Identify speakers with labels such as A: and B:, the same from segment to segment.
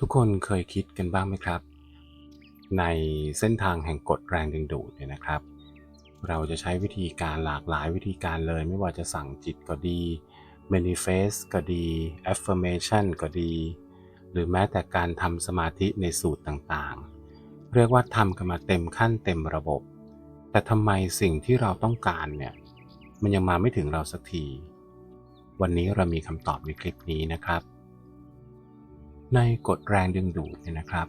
A: ทุกคนเคยคิดกันบ้างไหมครับ ในเส้นทางแห่งกฎแรงดึงดูดเนี่ยนะครับ เราจะใช้วิธีการหลากหลายวิธีการเลย ไม่ว่าจะสั่งจิตก็ดี manifest ก็ดี affirmation ก็ดี หรือแม้แต่การทำสมาธิในสูตรต่างๆ เรียกว่าทำกันมาเต็มขั้นเต็มระบบ แต่ทำไมสิ่งที่เราต้องการเนี่ยมันยังมาไม่ถึงเราสักที วันนี้เรามีคำตอบในคลิปนี้นะครับ ในกฎแรงดึงดูดเนี่ยนะครับ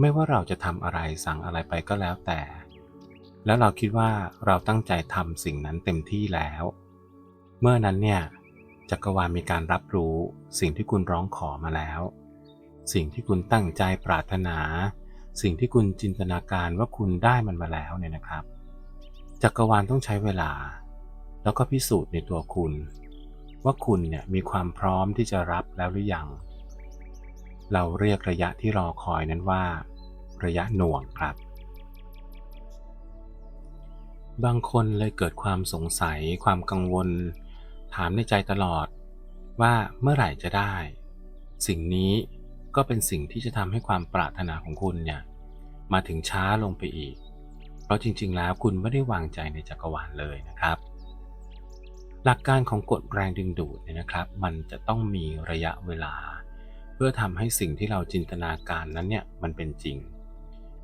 A: ไม่ว่าเราจะทำอะไรสั่งอะไรไปก็แล้วแต่ แล้วเราคิดว่าเราตั้งใจทำสิ่งนั้นเต็มที่แล้ว เมื่อนั้นเนี่ยจักรวาลมีการรับรู้สิ่งที่คุณร้องขอมาแล้ว สิ่งที่คุณตั้งใจปรารถนา สิ่งที่คุณจินตนาการว่าคุณได้มันมาแล้วเนี่ยนะครับ จักรวาลต้องใช้เวลา แล้วก็พิสูจน์ในตัวคุณ ว่าคุณเนี่ยมีความพร้อมที่จะรับแล้วหรือยัง เราเรียกระยะที่รอคอยนั้นว่า ระยะหน่วงครับ บางคนเลยเกิดความสงสัย ความกังวล ถามในใจตลอด ว่าเมื่อไหร่จะได้ สิ่งนี้ก็เป็นสิ่งที่จะทำให้ความปรารถนาของคุณเนี่ยมาถึงช้าลงไปอีก เพราะจริง ๆ แล้วคุณไม่ได้วางใจในจักรวาลเลยนะครับ หลักการของกฎแรงดึงดูดเนี่ยนะครับ มันจะต้องมีระยะเวลา เพื่อทำให้สิ่งที่เราจินตนาการนั้นเนี่ยมันเป็นจริง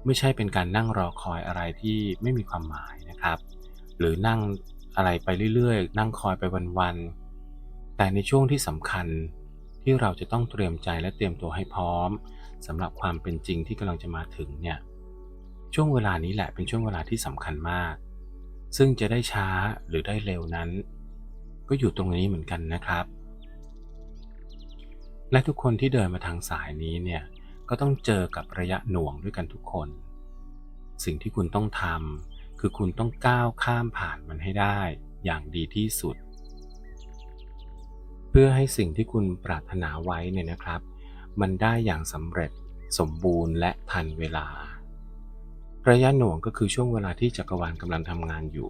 A: ไม่ใช่เป็นการนั่งรอคอยอะไรที่ไม่มีความหมายนะครับ หรือนั่งอะไรไปเรื่อยๆ นั่งคอยไปวันๆ แต่ในช่วงที่สำคัญที่เราจะต้องเตรียมใจและเตรียมตัวให้พร้อมสำหรับความเป็นจริงที่กำลังจะมาถึงเนี่ยช่วงเวลานี้แหละเป็นช่วงเวลาที่สำคัญมาก ซึ่งจะได้ช้าหรือได้เร็วนั้น ก็อยู่ตรงนี้เหมือนกันนะครับ และทุกคนที่เดินมาทางสายนี้เนี่ยก็ต้องเจอกับระยะหน่วงด้วยกันทุกคน สิ่งที่คุณต้องทำคือคุณต้องก้าวข้ามผ่านมันให้ได้อย่างดีที่สุด เพื่อให้สิ่งที่คุณปรารถนาไว้เนี่ยนะครับ มันได้อย่างสำเร็จสมบูรณ์และทันเวลา ระยะหน่วงก็คือช่วงเวลาที่จักรวาลกำลังทำงานอยู่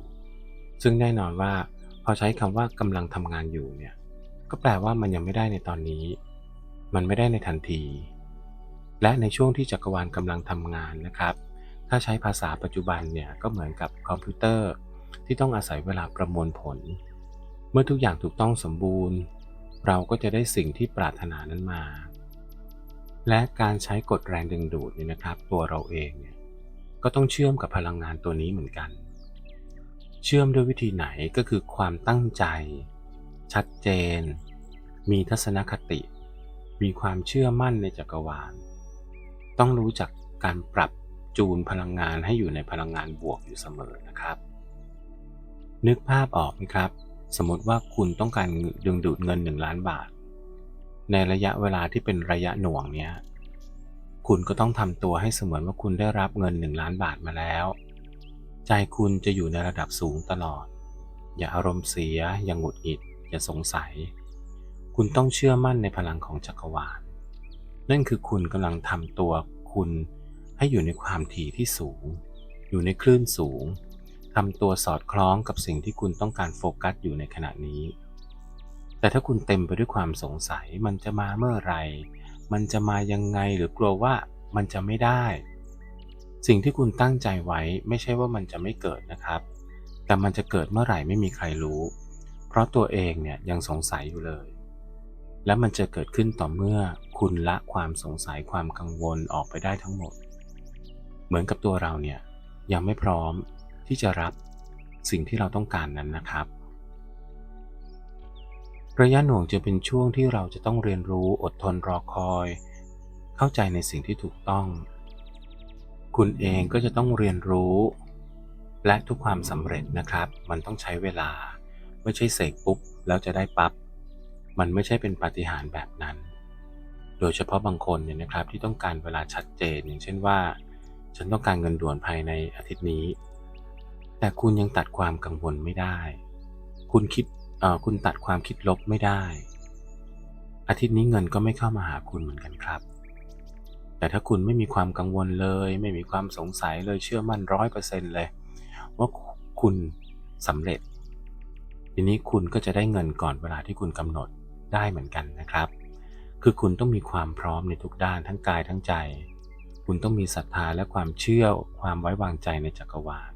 A: ซึ่งแน่นอนว่าพอใช้คำว่ากำลังทำงานอยู่เนี่ยก็แปลว่ามันยังไม่ได้ในตอนนี้ มันไม่ได้ในทันที และในช่วงที่จักรวาลกำลังทำงานนะครับ ถ้าใช้ภาษาปัจจุบันเนี่ยก็เหมือนกับคอมพิวเตอร์ที่ต้องอาศัยเวลาประมวลผล เมื่อทุกอย่างถูกต้องสมบูรณ์ เราก็จะได้สิ่งที่ปรารถนานั้นมา และการใช้กฎแรงดึงดูดเนี่ยนะครับ ตัวเราเองเนี่ยก็ต้องเชื่อมกับพลังงานตัวนี้เหมือนกัน เชื่อมด้วยวิธีไหนก็คือความตั้งใจ ชัดเจน มีทัศนคติ มีความเชื่อมั่นในจักรวาล ต้องรู้จักการปรับจูนพลังงานให้อยู่ในพลังงานบวกอยู่เสมอนะครับ นึกภาพออกไหมครับ สมมติว่าคุณต้องการดึงดูดเงิน 1 ล้านบาท ในระยะเวลาที่เป็นระยะหน่วงเนี้ยคุณก็ต้องทำตัวให้เสมือนว่าคุณได้รับเงิน 1 ล้านบาทมาแล้ว ใจคุณจะอยู่ในระดับสูงตลอด อย่าอารมณ์เสีย อย่าหงุดหงิด อย่าสงสัย คุณต้องเชื่อมั่นในพลังของจักรวาล นั่นคือคุณกำลังทำตัวคุณให้อยู่ในความถี่ที่สูง อยู่ในคลื่นสูงทำตัวสอดคล้องกับสิ่งที่คุณต้องการโฟกัสอยู่ในขณะนี้ แต่ถ้าคุณเต็มไปด้วยความสงสัยมันจะมาเมื่อไหร่มันจะมายังไงหรือกลัวว่ามันจะไม่ได้ สิ่งที่คุณตั้งใจไว้ไม่ใช่ว่ามันจะไม่เกิดนะครับ แต่มันจะเกิดเมื่อไหร่ไม่มีใครรู้ เพราะตัวเองเนี่ยยังสงสัยอยู่เลย และมันจะเกิดขึ้นต่อเมื่อคุณละความสงสัยความกังวลออกไปได้ทั้งหมด เหมือนกับตัวเราเนี่ยยังไม่พร้อมที่จะรับสิ่งที่เราต้องการนั้นนะครับ ระยะหน่วงจะเป็นช่วงที่เราจะต้องเรียนรู้อดทนรอคอย เข้าใจในสิ่งที่ถูกต้อง คุณเองก็จะต้องเรียนรู้ และทุกความสำเร็จนะครับ มันต้องใช้เวลา ไม่ใช่เสกปุ๊บแล้วจะได้ปับ๊บ มันไม่ใช่เป็นปาฏิหาริย์แบบนั้น โดยเฉพาะบางคนเนี่ยนะครับที่ต้องการเวลาชัดเจน อย่างเช่นว่า ฉันต้องการเงินด่วนภายในอาทิตย์นี้ แต่คุณยังตัดความกังวลไม่ได้ คุณคิดเอ่อคุณตัดความคิดลบไม่ได้ อาทิตย์นี้เงินก็ไม่เข้ามาหาคุณเหมือนกันครับ แต่ถ้าคุณไม่มีความกังวลเลย ไม่มีความสงสัยเลยเชื่อมั่นร้อยเปอร์เซ็นต์เลย ว่าคุณสำเร็จทีนี้คุณก็จะได้เงินก่อนเวลาที่คุณกำหนด ได้เหมือนกันนะครับ คือคุณต้องมีความพร้อมในทุกด้านทั้งกายทั้งใจ คุณต้องมีศรัทธาและความเชื่อความไว้วางใจในจักรวาล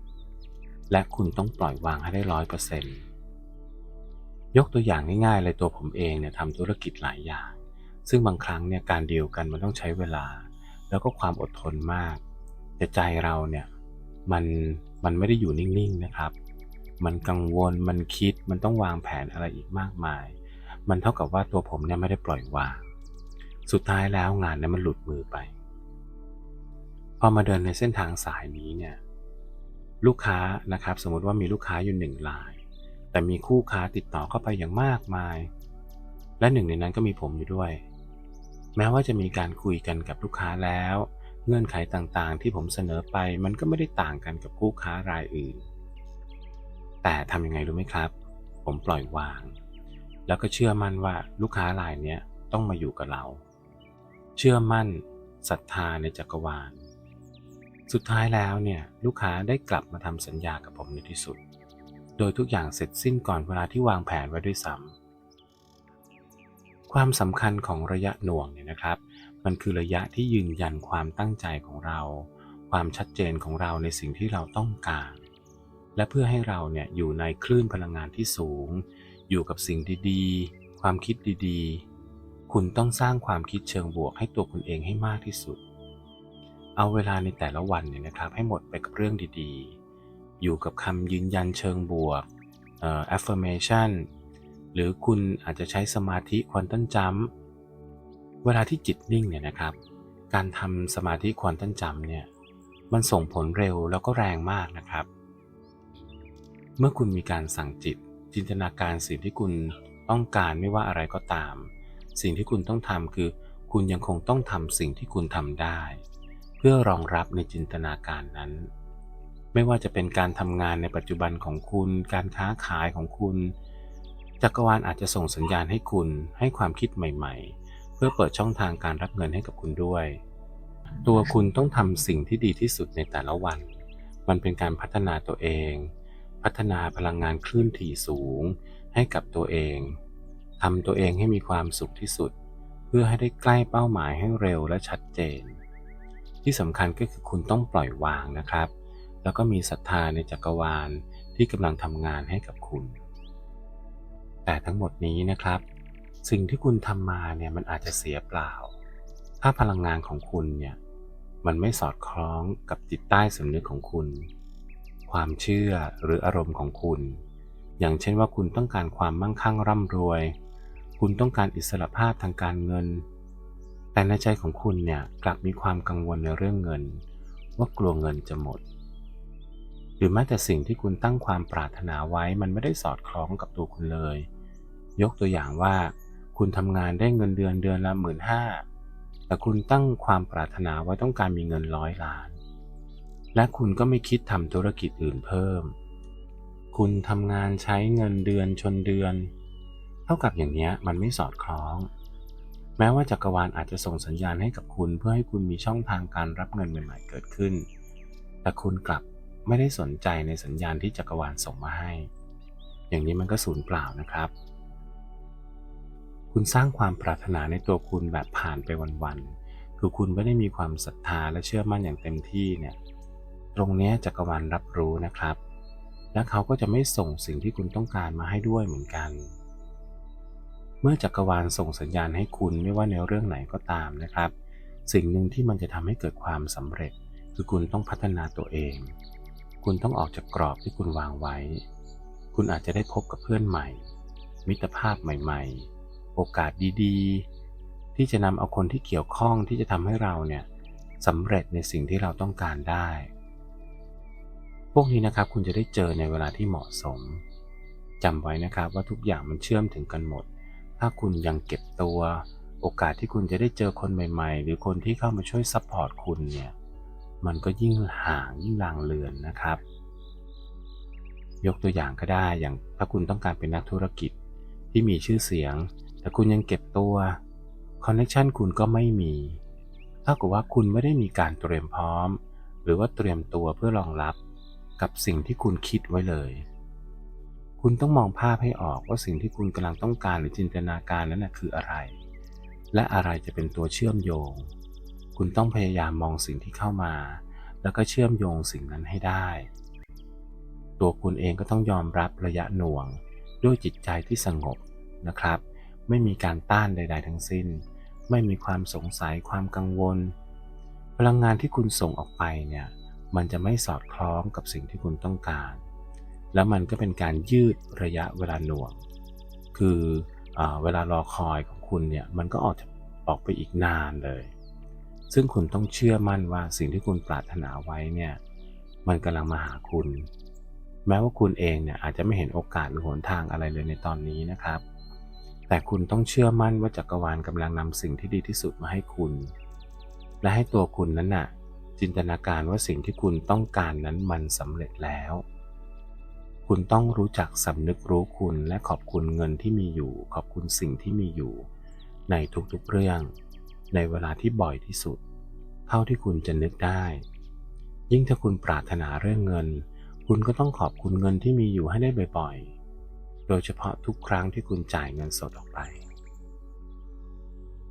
A: และคุณต้องปล่อยวางให้ได้ร้อยเปอร์เซ็นต์ยกตัวอย่างง่ายๆเลยตัวผมเองเนี่ยทำธุรกิจหลายอย่าง ซึ่งบางครั้งเนี่ยการเดีลกันมันต้องใช้เวลา แล้วก็ความอดทนมาก แต่ใจเราเนี่ยมันมันไม่ได้อยู่นิ่งๆนะครับ มันกังวลมันคิดมันต้องวางแผนอะไรอีกมากมาย มันเท่ากับว่าตัวผมเนี่ยไม่ได้ปล่อยวาง สุดท้ายแล้วงานเนี่ยมันหลุดมือไป พอมาเดินในเส้นทางสายนี้เนี่ย ลูกค้านะครับ สมมติว่ามีลูกค้าอยู่หนึ่งราย แต่มีคู่ค้าติดต่อเข้าไปอย่างมากมาย และหนึ่งในนั้นก็มีผมอยู่ด้วย แม้ว่าจะมีการคุยกันกับลูกค้าแล้ว เงื่อนไขต่างๆ ที่ผมเสนอไป มันก็ไม่ได้ต่างกันกับคู่ค้ารายอื่น แต่ทำยังไงรู้ไหมครับ ผมปล่อยวาง แล้วก็เชื่อมั่นว่าลูกค้ารายนี้ต้องมาอยู่กับเรา เชื่อมั่นศรัทธาในจักรวาล สุดท้ายแล้วเนี่ยลูกค้าได้กลับมาทำสัญญากับผมในที่สุด โดยทุกอย่างเสร็จสิ้นก่อนเวลาที่วางแผนไว้ด้วยซ้ำความสำคัญของระยะหน่วงเนี่ยนะครับ มันคือระยะที่ยืนยันความตั้งใจของเรา ความชัดเจนของเราในสิ่งที่เราต้องการ และเพื่อให้เราเนี่ยอยู่ในคลื่นพลังงานที่สูง อยู่กับสิ่งดีๆ ความคิดดีๆ คุณต้องสร้างความคิดเชิงบวกให้ตัวคุณเองให้มากที่สุด เอาเวลาในแต่ละวันเนี่ยนะครับ ให้หมดไปกับเรื่องดีๆ อยู่กับคำยืนยันเชิงบวกเอ่อ affirmation หรือคุณอาจจะใช้สมาธิควอนตัมจัมเวลาที่จิตนิ่งเนี่ยนะครับ การทำสมาธิควอนตัมจัมเนี่ยมันส่งผลเร็วแล้วก็แรงมากนะครับ เมื่อคุณมีการสั่งจิต จินตนาการสิ่งที่คุณต้องการไม่ว่าอะไรก็ตาม สิ่งที่คุณต้องทำคือ คุณยังคงต้องทำสิ่งที่คุณทำได้ เพื่อรองรับในจินตนาการนั้น ไม่ว่าจะเป็นการทำงานในปัจจุบันของคุณ การค้าขายของคุณ จักรวาลอาจจะส่งสัญญาณให้คุณให้ความคิดใหม่ ๆ เพื่อเปิดช่องทางการรับเงินให้กับคุณด้วย ตัวคุณต้องทำสิ่งที่ดีที่สุดในแต่ละวัน มันเป็นการพัฒนาตัวเอง พัฒนาพลังงานคลื่นถี่สูง ให้กับตัวเองทำตัวเองให้มีความสุขที่สุด เพื่อให้ได้ใกล้เป้าหมายให้เร็วและชัดเจน ที่สำคัญก็คือคุณต้องปล่อยวางนะครับ แล้วก็มีศรัทธาในจักรวาลที่กำลังทำงานให้กับคุณ แต่ทั้งหมดนี้นะครับ สิ่งที่คุณทำมาเนี่ยมันอาจจะเสียเปล่า ถ้าพลังงานของคุณเนี่ยมันไม่สอดคล้องกับจิตใต้สำนึกของคุณ ความเชื่อหรืออารมณ์ของคุณ อย่างเช่นว่าคุณต้องการความมั่งคั่งร่ำรวย คุณต้องการอิสรภาพทางการเงิน แต่ในใจของคุณเนี่ยกลับมีความกังวลในเรื่องเงิน ว่ากลัวเงินจะหมด หรือแม้แต่สิ่งที่คุณตั้งความปรารถนาไว้มันไม่ได้สอดคล้องกับตัวคุณเลย ยกตัวอย่างว่า คุณทำงานได้เงินเดือนเดือนละหมื่นห้าแต่คุณตั้งความปรารถนาไว้ต้องการมีเงินร้อยล้าน และคุณก็ไม่คิดทำธุรกิจอื่นเพิ่ม คุณทำงานใช้เงินเดือนชนเดือน เท่ากับอย่างนี้มันไม่สอดคล้อง แม้ว่าจักรวาลอาจจะส่งสัญญาณให้กับคุณเพื่อให้คุณมีช่องทางการรับเงินใหม่ๆเกิดขึ้น แต่คุณกลับไม่ได้สนใจในสัญญาณที่จักรวาลส่งมาให้ อย่างนี้มันก็สูญเปล่านะครับ คุณสร้างความปรารถนาในตัวคุณแบบผ่านไปวันๆ คือคุณไม่ได้มีความศรัทธาและเชื่อมั่นอย่างเต็มที่เนี่ย ตรงนี้จักรวาลรับรู้นะครับ และเขาก็จะไม่ส่งสิ่งที่คุณต้องการมาให้ด้วยเหมือนกัน เมื่อจักรวาลส่งสัญญาณให้คุณไม่ว่าในเรื่องไหนก็ตามนะครับ สิ่งหนึ่งที่มันจะทำให้เกิดความสำเร็จ คือคุณต้องพัฒนาตัวเอง คุณต้องออกจากกรอบที่คุณวางไว้ คุณอาจจะได้พบกับเพื่อนใหม่ มิตรภาพใหม่ ๆ โอกาสดีๆ ที่จะนำเอาคนที่เกี่ยวข้องที่จะทำให้เราเนี่ยสำเร็จในสิ่งที่เราต้องการได้ วกนี้นะครับคุณจะได้เจอในเวลาที่เหมาะสมจำไว้นะครับว่าทุกอย่างมันเชื่อมถึงกันหมด ถ้าคุณยังเก็บตัว โอกาสที่คุณจะได้เจอคนใหม่ๆ หรือคนที่เข้ามาช่วยซัพพอร์ตคุณเนี่ยมันก็ยิ่งห่างยิ่งลางเลือนนะครับ ยกตัวอย่างก็ได้อย่างถ้าคุณต้องการเป็นนักธุรกิจที่มีชื่อเสียง แต่คุณยังเก็บตัวคอนเนคชันคุณก็ไม่มีเท่ากับว่าคุณไม่ได้มีการเตรียมพร้อม หรือว่าเตรียมตัวเพื่อรองรับ กับสิ่งที่คุณคิดไว้เลย คุณต้องมองภาพให้ออกว่าสิ่งที่คุณกำลังต้องการหรือจินตนาการนั้นนะคืออะไร และอะไรจะเป็นตัวเชื่อมโยง คุณต้องพยายามมองสิ่งที่เข้ามา แล้วก็เชื่อมโยงสิ่งนั้นให้ได้ ตัวคุณเองก็ต้องยอมรับระยะหน่วง ด้วยจิตใจที่สงบนะครับ ไม่มีการต้านใด ๆ ทั้งสิ้น ไม่มีความสงสัยความกังวล พลังงานที่คุณส่งออกไปเนี่ย มันจะไม่สอดคล้องกับสิ่งที่คุณต้องการ แล้วมันก็เป็นการยืดระยะเวลาหน่วง คือเอเวลารอคอยของคุณเนี่ยมันก็ออกจะออกไปอีกนานเลย ซึ่งคุณต้องเชื่อมั่นว่าสิ่งที่คุณปรารถนาไว้เนี่ยมันกำลังมาหาคุณ แม้ว่าคุณเองเนี่ยอาจจะไม่เห็นโอกาสหรือหนทางอะไรเลยในตอนนี้นะครับ แต่คุณต้องเชื่อมั่นว่าจักรวาลกำลังนำสิ่งที่ดีที่สุดมาให้คุณ และให้ตัวคุณนั้นน่ะ จินตนาการว่าสิ่งที่คุณต้องการนั้นมันสำเร็จแล้ว คุณต้องรู้จักสำนึกรู้คุณและขอบคุณเงินที่มีอยู่ ขอบคุณสิ่งที่มีอยู่ ในทุกๆเรื่อง ในเวลาที่บ่อยที่สุด เท่าที่คุณจะนึกได้ ยิ่งถ้าคุณปรารถนาเรื่องเงิน คุณก็ต้องขอบคุณเงินที่มีอยู่ให้ได้บ่อยๆ โดยเฉพาะทุกครั้งที่คุณจ่ายเงินสดออกไป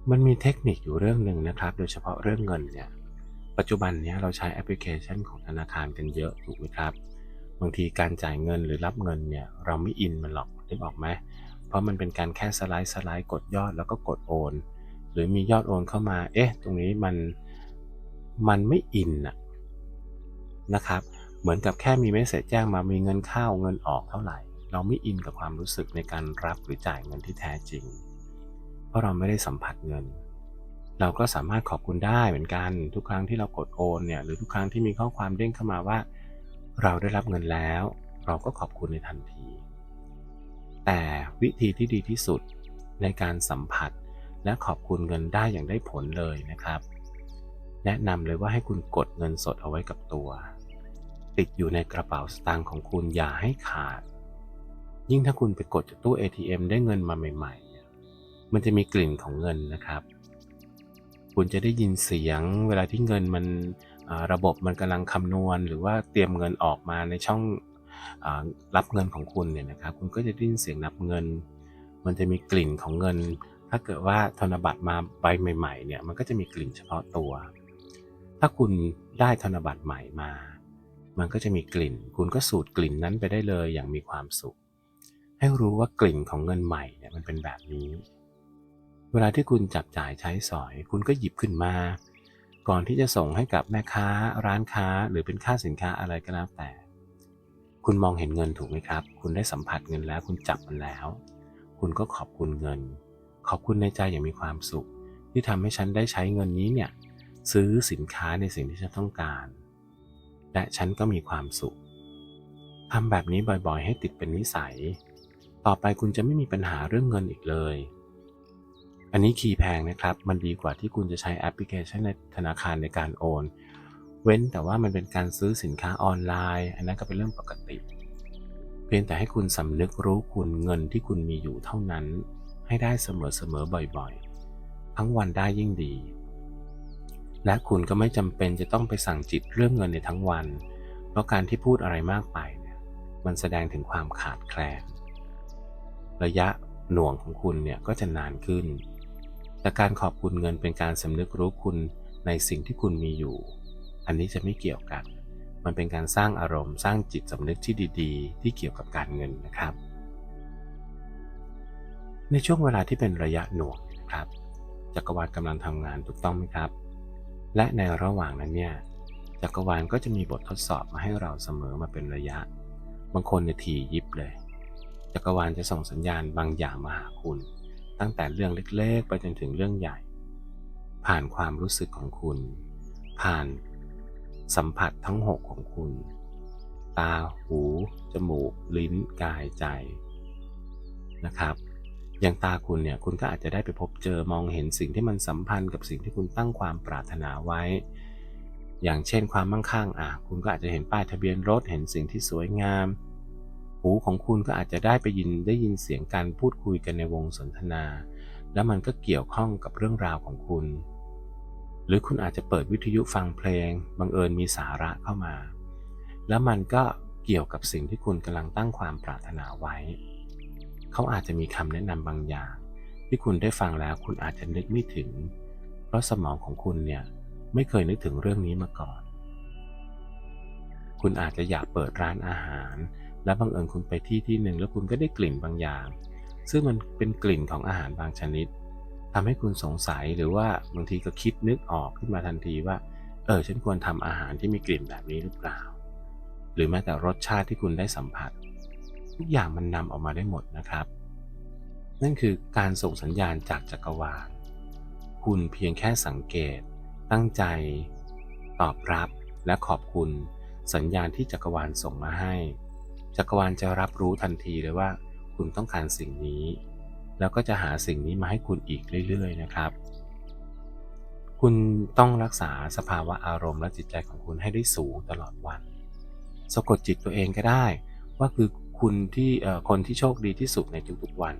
A: มันมีเทคนิคอยู่เรื่องหนึ่งนะครับ โดยเฉพาะเรื่องเงินเนี่ย ปัจจุบันนี้เราใช้แอปพลิเคชันของธนาคารกันเยอะถูกไหมครับ บางทีการจ่ายเงินหรือรับเงินเนี่ยเราไม่อินมันหรอกนึกออกไหมเพราะมันเป็นการแค่สไลด์สไลด์กดยอดแล้วก็กดโอน หรือมียอดโอนเข้ามา เอ๊ะ ตรงนี้มันมันไม่อินอะนะครับ เหมือนกับแค่มีเมสเซจแจ้งมามีเงินเข้าเงินออกเท่าไหร่ เราไม่อินกับความรู้สึกในการรับหรือจ่ายเงินที่แท้จริง เพราะเราไม่ได้สัมผัสเงิน เราก็สามารถขอบคุณได้เหมือนกัน ทุกครั้งที่เรากดโอนเนี่ยหรือทุกครั้งที่มีข้อความเด้งเข้ามาว่า เราได้รับเงินแล้ว เราก็ขอบคุณในทันที แต่วิธีที่ดีที่สุดในการสัมผัสและขอบคุณเงินได้อย่างได้ผลเลยนะครับ แนะนำเลยว่าให้คุณกดเงินสดเอาไว้กับตัว ติดอยู่ในกระเป๋าสตางค์ของคุณอย่าให้ขาด ยิ่งถ้าคุณไปกดจากตู้ ATM ได้เงินมาใหม่ ๆ มันจะมีกลิ่นของเงินนะครับ คุณจะได้ยินเสียงเวลาที่เงินมันระบบมันกำลังคำนวณ หรือว่าเตรียมเงินออกมาในช่องอรับเงินของคุณเนี่ยนะครับ คุณก็จะได้ยินเสียงนับเงิน มันจะมีกลิ่นของเงิน ถ้าเกิดว่าธนบัตรมาใบใหม่ ๆเนี่ยมันก็จะมีกลิ่นเฉพาะตัว ถ้าคุณได้ธนบัตรใหม่มา มันก็จะมีกลิ่น คุณก็สูดกลิ่นนั้นไปได้เลยอย่างมีความสุข ให้รู้ว่ากลิ่นของเงินใหม่เนี่ยมันเป็นแบบนี้ เวลาที่คุณจับจ่ายใช้สอย คุณก็หยิบขึ้นมา ก่อนที่จะส่งให้กับแม่ค้า ร้านค้า หรือเป็นค่าสินค้าอะไรก็แล้วแต่ คุณมองเห็นเงินถูกไหมครับ คุณได้สัมผัสเงินแล้ว คุณจับมันแล้ว คุณก็ขอบคุณเงิน ขอบคุณในใจอย่างมีความสุข ที่ทำให้ฉันได้ใช้เงินนี้เนี่ยซื้อสินค้าในสิ่งที่ฉันต้องการ และฉันก็มีความสุขทำแบบนี้บ่อยๆ ให้ติดเป็นนิสัย ต่อไปคุณจะไม่มีปัญหาเรื่องเงินอีกเลย อันนี้คีย์แพงนะครับ มันดีกว่าที่คุณจะใช้แอปพลิเคชันในธนาคารในการโอน เว้นแต่ว่ามันเป็นการซื้อสินค้าออนไลน์ อันนั้นก็เป็นเรื่องปกติ เพียงแต่ให้คุณสำนึกรู้คุณเงินที่คุณมีอยู่เท่านั้น ให้ได้เสมอๆบ่อยๆ ทั้งวันได้ยิ่งดี และคุณก็ไม่จำเป็นจะต้องไปสั่งจิตเรื่องเงินในทั้งวัน เพราะการที่พูดอะไรมากไปเนี่ยมันแสดงถึงความขาดแคลนระยะหน่วงของคุณเนี่ยก็จะนานขึ้น แต่การขอบคุณเงินเป็นการสำนึกรู้คุณในสิ่งที่คุณมีอยู่ อันนี้จะไม่เกี่ยวกัน มันเป็นการสร้างอารมณ์สร้างจิตสำนึกที่ดีๆ ที่เกี่ยวกับการเงินนะครับ ในช่วงเวลาที่เป็นระยะหน่วงนะครับจักรวาลกำลังทำงานถูกต้องไหมครับ และในระหว่างนั้นเนี่ยจักรวาลก็จะมีบททดสอบมาให้เราเสมอมาเป็นระยะ บางคนเนี่ยถี่ยิบเลย จักรวาลจะส่งสัญญาณบางอย่างมาหาคุณ ตั้งแต่เรื่องเล็กๆ ไปจนถึงเรื่องใหญ่ ผ่านความรู้สึกของคุณ ผ่านสัมผัสทั้งหกของคุณ ตา หู จมูก ลิ้น กาย ใจ นะครับ อย่างตาคุณเนี่ย คุณก็อาจจะได้ไปพบเจอมองเห็นสิ่งที่มันสัมพันธ์กับสิ่งที่คุณตั้งความปรารถนาไว้ อย่างเช่นความมั่งคั่ง อะ คุณก็อาจจะเห็นป้ายทะเบียนรถ เห็นสิ่งที่สวยงาม หูของคุณก็อาจจะได้ไปยินได้ยินเสียงการพูดคุยกันในวงสนทนา แล้วมันก็เกี่ยวข้องกับเรื่องราวของคุณ หรือคุณอาจจะเปิดวิทยุฟังเพลง บังเอิญมีสาระเข้ามา แล้วมันก็เกี่ยวกับสิ่งที่คุณกำลังตั้งความปรารถนาไว้ เขาอาจจะมีคำแนะนำบางอย่าง ที่คุณได้ฟังแล้วคุณอาจจะนึกไม่ถึง เพราะสมองของคุณเนี่ยไม่เคยนึกถึงเรื่องนี้มาก่อน คุณอาจจะอยากเปิดร้านอาหาร และบังเอิญคุณไปที่ที่หนึ่งแล้วคุณก็ได้กลิ่นบางอย่าง ซึ่งมันเป็นกลิ่นของอาหารบางชนิดทำให้คุณสงสัยหรือว่าบางทีก็คิดนึกออกขึ้นมาทันทีว่า เออฉันควรทำอาหารที่มีกลิ่นแบบนี้หรือเปล่า หรือแม้แต่รสชาติที่คุณได้สัมผัส ทุกอย่างมันนำออกมาได้หมดนะครับ นั่นคือการส่งสัญญาณจากจักรวาล คุณเพียงแค่สังเกต ตั้งใจ ตอบรับและขอบคุณ สัญญาณที่จักรวาลส่งมาให้ จักรวาลจะรับรู้ทันทีเลยว่า คุณต้องการสิ่งนี้ แล้วก็จะหาสิ่งนี้มาให้คุณอีกเรื่อย ๆ นะครับ คุณต้องรักษาสภาวะอารมณ์และจิตใจของคุณให้ได้สูงตลอดวัน สะกดจิตตัวเองก็ได้ ว่าคือคุณที่คนที่โชคดีที่สุดในทุกๆวัน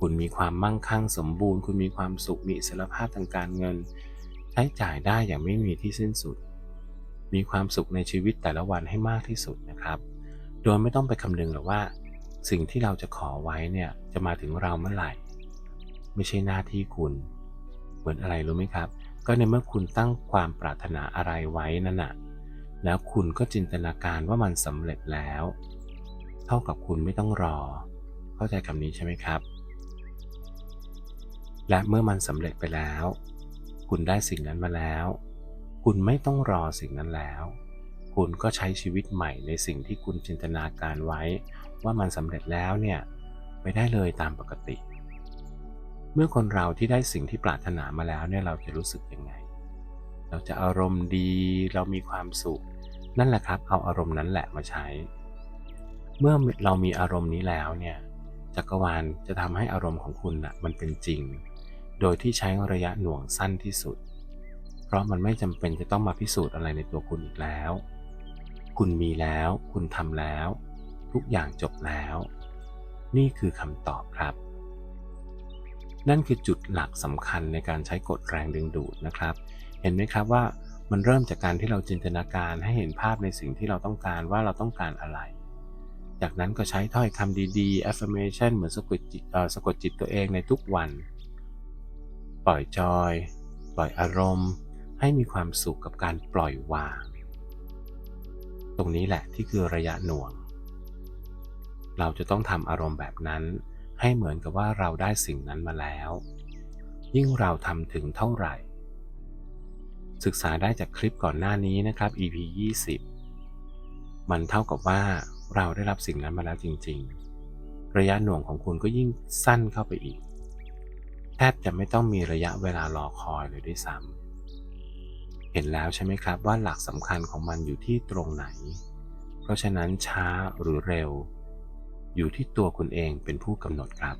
A: คุณมีความมั่งคั่งสมบูรณ์ คุณมีความสุขมีอิสรภาพทางการเงิน ใช้จ่ายได้อย่างไม่มีที่สิ้นสุด มีความสุขในชีวิตแต่ละวันให้มากที่สุดนะครับ โดยไม่ต้องไปคำนึงหรอกว่า สิ่งที่เราจะขอไว้เนี่ยจะมาถึงเราเมื่อไหร่ ไม่ใช่หน้าที่คุณ เหมือนอะไรรู้ไหมครับ ก็ในเมื่อคุณตั้งความปรารถนาอะไรไว้นั่นน่ะแล้วคุณก็จินตนาการว่ามันสำเร็จแล้ว เท่ากับคุณไม่ต้องรอ เข้าใจคำนี้ใช่ไหมครับ และเมื่อมันสำเร็จไปแล้ว คุณได้สิ่งนั้นมาแล้ว คุณไม่ต้องรอสิ่งนั้นแล้ว คุณก็ใช้ชีวิตใหม่ในสิ่งที่คุณจินตนาการไว้ ว่ามันสำเร็จแล้วเนี่ยไปได้เลยตามปกติ เมื่อคนเราที่ได้สิ่งที่ปรารถนามาแล้วเนี่ยเราจะรู้สึกยังไง เราจะอารมณ์ดีเรามีความสุข นั่นแหละครับ เอาอารมณ์นั้นแหละมาใช้ เมื่อเรามีอารมณ์นี้แล้วเนี่ยจักรวาลจะทำให้อารมณ์ของคุณนะ่ะมันเป็นจริง โดยที่ใช้ระยะหน่วงสั้นที่สุด เพราะมันไม่จำเป็นจะต้องมาพิสูจน์อะไรในตัวคุณอีกแล้ว คุณมีแล้ว คุณทำแล้ว ทุกอย่างจบแล้ว นี่คือคำตอบครับ นั่นคือจุดหลักสำคัญในการใช้กฎแรงดึงดูดนะครับ เห็นไหมครับว่ามันเริ่มจากการที่เราจินตนาการให้เห็นภาพในสิ่งที่เราต้องการว่าเราต้องการอะไร จากนั้นก็ใช้ถ้อยคำดีๆ affirmation เหมือนสะกดจิตสะกดจิตตัวเองในทุกวัน ปล่อยจอย ปล่อยอารมณ์ ให้มีความสุขกับการปล่อยวาง ตรงนี้แหละที่คือระยะหน่วง เราจะต้องทำอารมณ์แบบนั้น ให้เหมือนกับว่าเราได้สิ่งนั้นมาแล้ว ยิ่งเราทำถึงเท่าไหร่ ศึกษาได้จากคลิปก่อนหน้านี้นะครับ EP 20 มันเท่ากับว่าเราได้รับสิ่งนั้นมาแล้วจริง ๆ ระยะหน่วงของคุณก็ยิ่งสั้นเข้าไปอีก แทบจะไม่ต้องมีระยะเวลารอคอยเลยด้วยซ้ำ เห็นแล้วใช่ไหมครับว่าหลักสำคัญของมันอยู่ที่ตรงไหน เพราะฉะนั้นช้าหรือเร็ว อยู่ที่ตัวคุณเองเป็นผู้กำหนดครับ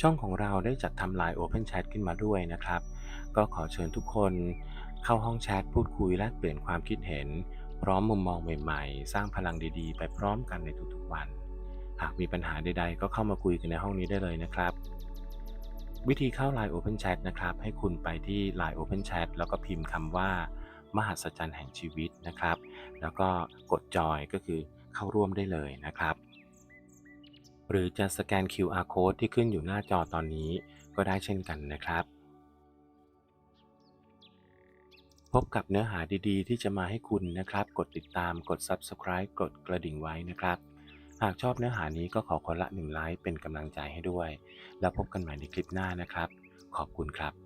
A: ช่องของเราได้จัดทำไลน์ Open Chat ขึ้นมาด้วยนะครับ ก็ขอเชิญทุกคนเข้าห้องแชทพูดคุยและเปลี่ยนความคิดเห็น พร้อมมุมมองใหม่ๆ สร้างพลังดีๆ ไปพร้อมกันในทุกๆวัน หากมีปัญหาใดๆ ก็เข้ามาคุยกันในห้องนี้ได้เลยนะครับ วิธีเข้า Line Open Chat นะครับ ให้คุณไปที่ Line Open Chat แล้วก็พิมพ์คำว่ามหัศจรรย์แห่งชีวิตนะครับ แล้วก็กดจอยก็คือเข้าร่วมได้เลยนะครับ หรือจะสแกน QR code ที่ขึ้นอยู่หน้าจอตอนนี้ก็ได้เช่นกันนะครับ พบกับเนื้อหาดีๆ ที่จะมาให้คุณนะครับ กดติดตามกด Subscribe กดกระดิ่งไว้นะครับ หากชอบเนื้อหานี้ก็ขอคนละหนึ่งไลค์เป็นกำลังใจให้ด้วย แล้วพบกันใหม่ในคลิปหน้านะครับ ขอบคุณครับ